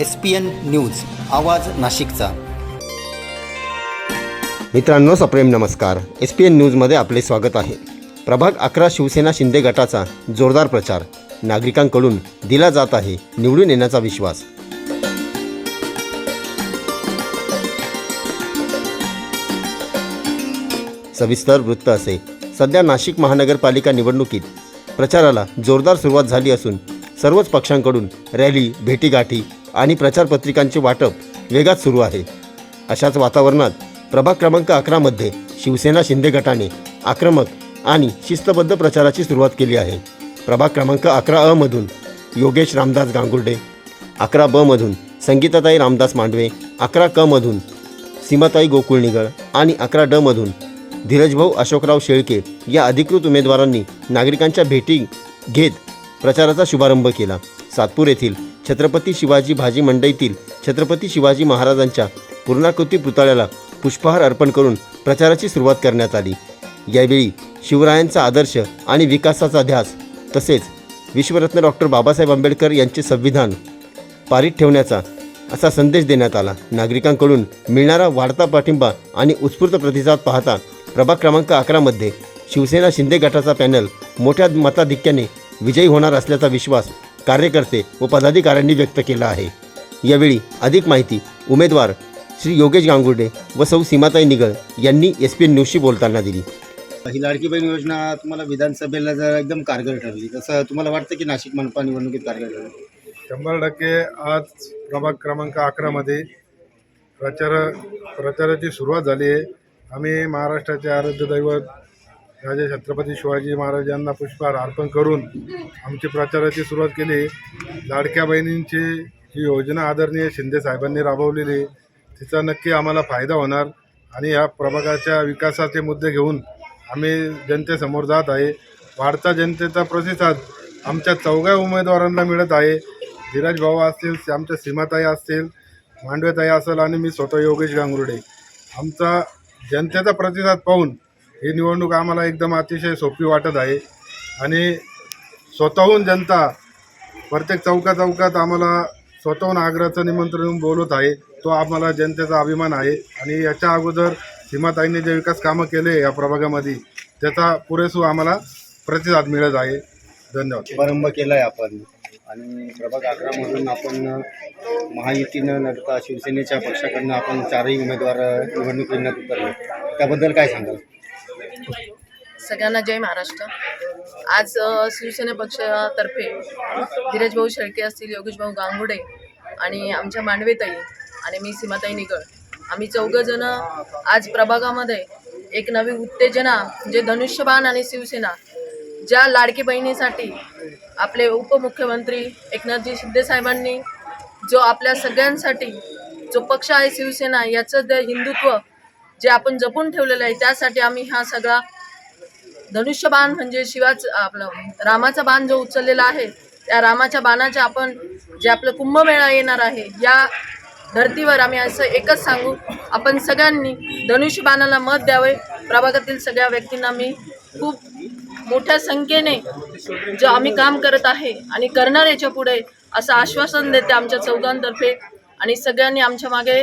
S P N news आवाज नाशिकचा. मित्रांनो सप्रेम नमस्कार. एस पी एन न्यूजमध्ये आपले स्वागत आहे. प्रभाग अकरा शिवसेना शिंदे गटाचा जोरदार प्रचार. नागरिकांकडून दिला जात आहे निवडून येण्याचा विश्वास. सविस्तर वृत्त असे. सध्या नाशिक महानगरपालिका निवडणुकीत प्रचाराला जोरदार सुरुवात झाली असून सर्वच पक्षांकडून रॅली भेटीगाठी आणि प्रचारपत्रिकांचे वाटप वेगात सुरू आहे. अशाच वातावरणात प्रभाग क्रमांक अकरामध्ये शिवसेना शिंदे गटाने आक्रमक आणि शिस्तबद्ध प्रचाराची सुरुवात केली आहे. प्रभाग क्रमांक अकरा अ मधून योगेश रामदास गांगुर्डे अकरा ब मधून संगीताताई रामदास मांडवे अकरा क मधून सीमाताई गोकुळनिगळ आणि अकरा ड मधून धीरजभाऊ अशोकराव शेळके या अधिकृत उमेदवारांनी नागरिकांच्या भेटी घेत प्रचाराचा शुभारंभ केला. सातपूर येथील छत्रपती शिवाजी भाजी मंडईतील छत्रपती शिवाजी महाराजांच्या पूर्णाकृती पुतळ्याला पुष्पहार अर्पण करून प्रचाराची सुरुवात करण्यात आली. यावेळी शिवरायांचा आदर्श आणि विकासाचा ध्यास तसेच विश्वरत्न डॉक्टर बाबासाहेब आंबेडकर यांचे संविधान पारित ठेवण्याचा असा संदेश देण्यात आला. नागरिकांकडून मिळणारा वाढता पाठिंबा आणि उत्स्फूर्त प्रतिसाद पाहता प्रभाग क्रमांक अकरामध्ये शिवसेना शिंदे गटाचा पॅनल मोठ्या मताधिक्याने विजयी होणार असल्याचा विश्वास कार्यकर्ते व पदाधिकाऱ्यांनी व्यक्त केला आहे. यावेळी अधिक माहिती उमेदवार श्री योगेश गांगुर्डे व सौ सीमाताई निगळ यांनी एस पी न्यूजशी बोलताना दिली. ही लाडकी बहीण योजना तुम्हाला विधानसभेला जर एकदम कारगर ठरली तसं तुम्हाला वाटतं की नाशिक मनपा निवडणुकीत कारगर ठरली? शंभर टक्के आज प्रभाग क्रमांक अकरामध्ये प्रचार प्रचाराची सुरुवात झाली आहे. आम्ही महाराष्ट्राचे आराध्य दैवत राजे छत्रपती शिवाजी महाराजांना पुष्पहार अर्पण करून आमची प्रचाराची सुरुवात केली. लाडक्या बहिणींची ही योजना आदरणीय शिंदे साहेबांनी राबवलेली. तिचा नक्की आम्हाला फायदा होणार आणि या प्रभागाच्या विकासाचे मुद्दे घेऊन आम्ही जनतेसमोर जात आहे. वाढता जनतेचा प्रतिसाद आमच्या चौघ्या उमेदवारांना मिळत आहे. धीरज भाऊ असतील आमच्या सीमाताई असतील मांडवेताई असेल आणि मी स्वतः योगेश गांगुर्डे. आमचा जनतेचा प्रतिसाद पाहून ही निवडणूक आम्हाला एकदम अतिशय सोपी वाटत आहे. आणि स्वतःहून जनता प्रत्येक चौका चौकात आम्हाला स्वतःहून आग्रहाचं निमंत्रण बोलत आहे. तो आम्हाला जनतेचा अभिमान आहे. आणि याच्या अगोदर सीमाताईंनी जे विकास कामं केले या प्रभागामध्ये त्याचा पुरेसू आम्हाला प्रतिसाद मिळत आहे. धन्यवाद. शुभारंभ केला आहे आपण. आणि प्रभाग अकरामधून आपण महायुतीनं नडता शिवसेनेच्या पक्षाकडनं आपण चारही उमेदवार निवडणूक रिंगणात उतरले. त्याबद्दल काय सांगाल? सगळ्यांना जय महाराष्ट्र. आज शिवसेना पक्षातर्फे धीरजभाऊ शेळके असतील योगेशभाऊ गांगुडे आणि आमच्या मांडवेताई आणि मी सीमाताई निगळ. आम्ही चौघंजणं आज प्रभागामध्ये एक नवी उत्तेजना म्हणजे धनुष्यबाण आणि शिवसेना ज्या लाडकी बहिणीसाठी आपले उपमुख्यमंत्री एकनाथजी शिंदेसाहेबांनी जो आपल्या सगळ्यांसाठी जो पक्ष आहे शिवसेना याचं द हिंदुत्व जे आपण जपून ठेवलेलं आहे त्यासाठी आम्ही हा सगळा धनुष्यबाण म्हणजे शिवाच आपलं रामाचा बाण जो उचललेला आहे त्या रामाच्या बाणाच्या आपण जे आपलं कुंभमेळा येणार आहे या धर्तीवर आम्ही असं एकच सांगू आपण सगळ्यांनी धनुष्यबाणाला मत द्यावे. प्रभागातील सगळ्या व्यक्तींना मी खूप मोठ्या संख्येने जे आम्ही काम करत आहे आणि करणार याच्यापुढे असं आश्वासन देते आमच्या चौघांतर्फे आणि सगळ्यांनी आमच्या मागे